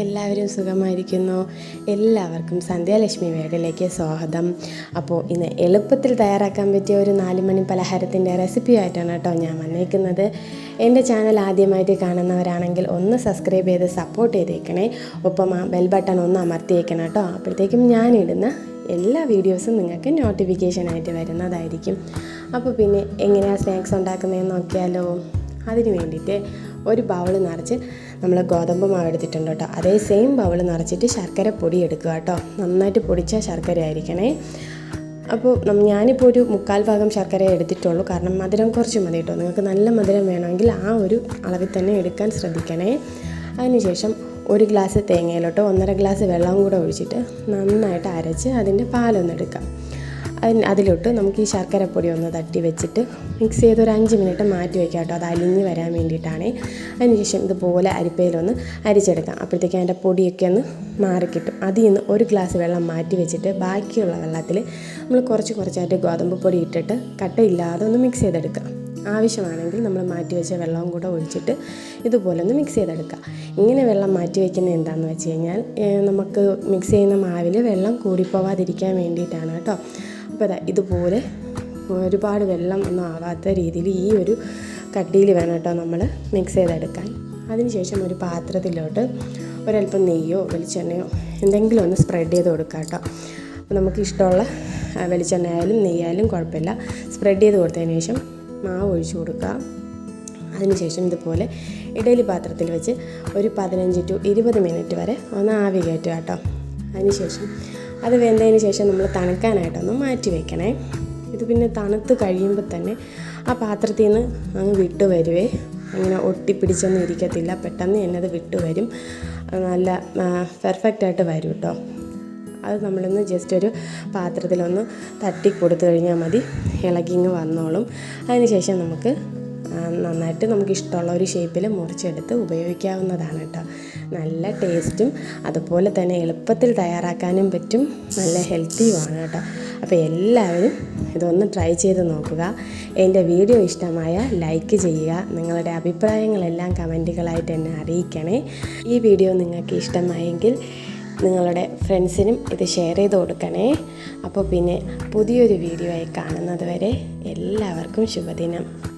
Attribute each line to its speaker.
Speaker 1: എല്ലാവരും സുഖമായിരിക്കുന്നു. എല്ലാവർക്കും സന്ധ്യാലക്ഷ്മി വേടിലേക്ക് സ്വാഗതം. അപ്പോൾ ഇന്ന് എളുപ്പത്തിൽ തയ്യാറാക്കാൻ പറ്റിയ ഒരു നാലുമണി പലഹാരത്തിന്റെ റെസിപ്പി ആയിട്ടാണ് കേട്ടോ ഞാൻ വന്നിരിക്കുന്നത് എന്റെ ചാനൽ ആദ്യമായിട്ട് കാണുന്നവരാണെങ്കിൽ ഒന്ന് സബ്സ്ക്രൈബ് ചെയ്ത് സപ്പോർട്ട് ചെയ്തേക്കണേ. ഒപ്പം ആ ബെൽ ബട്ടൺ ഒന്ന് അമർത്തിയേക്കണം കേട്ടോ. അപ്പോഴത്തേക്കും ഞാനിടുന്ന എല്ലാ വീഡിയോസും നിങ്ങൾക്ക് നോട്ടിഫിക്കേഷനായിട്ട് വരുന്നതായിരിക്കും. അപ്പോൾ പിന്നെ എങ്ങനെയാണ് സ്നാക്സ് ഉണ്ടാക്കുന്നതെന്ന് നോക്കിയാലോ? അതിന് വേണ്ടിയിട്ട് ഒരു ബൗൾ നിറച്ച് നമ്മൾ ഗോതമ്പ് മാവ് എടുത്തിട്ടുണ്ട് കേട്ടോ. അതേ സെയിം ബൗൾ നിറച്ചിട്ട് ശർക്കര പൊടി എടുക്കുക കേട്ടോ. നന്നായിട്ട് പൊടിച്ച ശർക്കര ആയിരിക്കണേ. അപ്പോൾ ഞാനിപ്പോൾ ഒരു മുക്കാൽ ഭാഗം ശർക്കര എടുത്തിട്ടുള്ളൂ. കാരണം മധുരം കുറച്ച് മതി കേട്ടോ. നിങ്ങൾക്ക് നല്ല മധുരം വേണമെങ്കിൽ ആ ഒരു അളവിൽ തന്നെ എടുക്കാൻ ശ്രദ്ധിക്കണേ. അതിനുശേഷം ഒരു ഗ്ലാസ് തേങ്ങയിലോട്ടോ ഒന്നര ഗ്ലാസ് വെള്ളം കൂടെ ഒഴിച്ചിട്ട് നന്നായിട്ട് അരച്ച് അതിന്റെ പാലൊന്നെടുക്കാം അതിലോട്ട് നമുക്ക് ഈ ശർക്കരപ്പൊടി ഒന്ന് തട്ടി വെച്ചിട്ട് മിക്സ് ചെയ്ത് ഒരു അഞ്ച് മിനിറ്റ് മാറ്റി വയ്ക്കാം കേട്ടോ. അത് അലിഞ്ഞ് വരാൻ വേണ്ടിയിട്ടാണ്. അതിനുശേഷം ഇതുപോലെ അരിപ്പയിലൊന്ന് അരിച്ചെടുക്കാം. അപ്പോഴത്തേക്കും അതിന്റെ പൊടിയൊക്കെ ഒന്ന് മാറിക്കിട്ടും. അതിൽ നിന്ന് ഒരു ഗ്ലാസ് വെള്ളം മാറ്റി വെച്ചിട്ട് ബാക്കിയുള്ള വെള്ളത്തിൽ നമ്മൾ കുറച്ച് കുറച്ചായിട്ട് ഗോതമ്പ് പൊടി ഇട്ടിട്ട് കട്ടയില്ലാതെ ഒന്ന് മിക്സ് ചെയ്തെടുക്കാം. ആവശ്യമാണെങ്കിൽ നമ്മൾ മാറ്റി വെച്ച വെള്ളവും കൂടെ ഒഴിച്ചിട്ട് ഇതുപോലെ ഒന്ന് മിക്സ് ചെയ്തെടുക്കുക. ഇങ്ങനെ വെള്ളം മാറ്റി വയ്ക്കുന്നത് എന്താണെന്ന് വെച്ച് കഴിഞ്ഞാൽ നമുക്ക് മിക്സ് ചെയ്യുന്ന മാവിൽ വെള്ളം കൂടിപ്പോവാതിരിക്കാൻ വേണ്ടിയിട്ടാണ് കേട്ടോ. അപ്പോൾ അതാ ഇതുപോലെ ഒരുപാട് വെള്ളം ഒന്നും ആവാത്ത രീതിയിൽ ഈ ഒരു കട്ടിയിൽ വേണം കേട്ടോ നമ്മൾ മിക്സ് ചെയ്തെടുക്കാൻ. അതിനുശേഷം ഒരു പാത്രത്തിലോട്ട് ഒരല്പം നെയ്യോ വെളിച്ചെണ്ണയോ എന്തെങ്കിലും ഒന്ന് സ്പ്രെഡ് ചെയ്ത് കൊടുക്കുക കേട്ടോ. അപ്പോൾ നമുക്ക് ഇഷ്ടമുള്ള വെളിച്ചെണ്ണ ആയാലും നെയ്യായാലും കുഴപ്പമില്ല. സ്പ്രെഡ് ചെയ്ത് കൊടുത്തതിന് ശേഷം മാവ് ഒഴിച്ചു കൊടുക്കുക. അതിനുശേഷം ഇതുപോലെ ഇഡലി പാത്രത്തിൽ വെച്ച് ഒരു പതിനഞ്ച് ടു ഇരുപത് മിനിറ്റ് വരെ ഒന്ന് ആവി കയറ്റുക കേട്ടോ. അതിനുശേഷം അത് വെന്തതിന് ശേഷം നമ്മൾ തണുക്കാനായിട്ടൊന്ന് മാറ്റി വയ്ക്കണേ ഇത് പിന്നെ തണുത്ത് കഴിയുമ്പോൾ തന്നെ ആ പാത്രത്തിൽ നിന്ന് അങ്ങ് വിട്ടു വരുവേ. അങ്ങനെ ഒട്ടിപ്പിടിച്ചൊന്നും ഇരിക്കത്തില്ല. പെട്ടെന്ന് തന്നെ അത് വിട്ടു വരും. നല്ല പെർഫെക്റ്റായിട്ട് വരും കേട്ടോ. അത് നമ്മളൊന്ന് ജസ്റ്റ് ഒരു പാത്രത്തിലൊന്ന് തട്ടി കൊടുത്തു കഴിഞ്ഞാൽ മതി. ഇളകിങ്ങ് വന്നോളും. അതിനുശേഷം നമുക്ക് നന്നായിട്ട് നമുക്ക് ഇഷ്ടമുള്ള ഒരു ഷേപ്പിൽ മുറിച്ചെടുത്ത് ഉപയോഗിക്കാവുന്നതാണ് കേട്ടോ. നല്ല ടേസ്റ്റും അതുപോലെ തന്നെ എളുപ്പത്തിൽ തയ്യാറാക്കാനും പറ്റും. നല്ല ഹെൽത്തിയുമാണ് കേട്ടോ. അപ്പോൾ എല്ലാവരും ഇതൊന്ന് ട്രൈ ചെയ്ത് നോക്കുക. എന്റെ വീഡിയോ ഇഷ്ടമായ ലൈക്ക് ചെയ്യുക. നിങ്ങളുടെ അഭിപ്രായങ്ങളെല്ലാം കമന്റുകളായിട്ട് എന്നെ അറിയിക്കണേ. ഈ വീഡിയോ നിങ്ങൾക്ക് ഇഷ്ടമായെങ്കിൽ നിങ്ങളുടെ ഫ്രണ്ട്സിനും ഇത് ഷെയർ ചെയ്ത് കൊടുക്കണേ. അപ്പോൾ പിന്നെ പുതിയൊരു വീഡിയോ ആയി കാണുന്നത് വരെ എല്ലാവർക്കും ശുഭദിനം.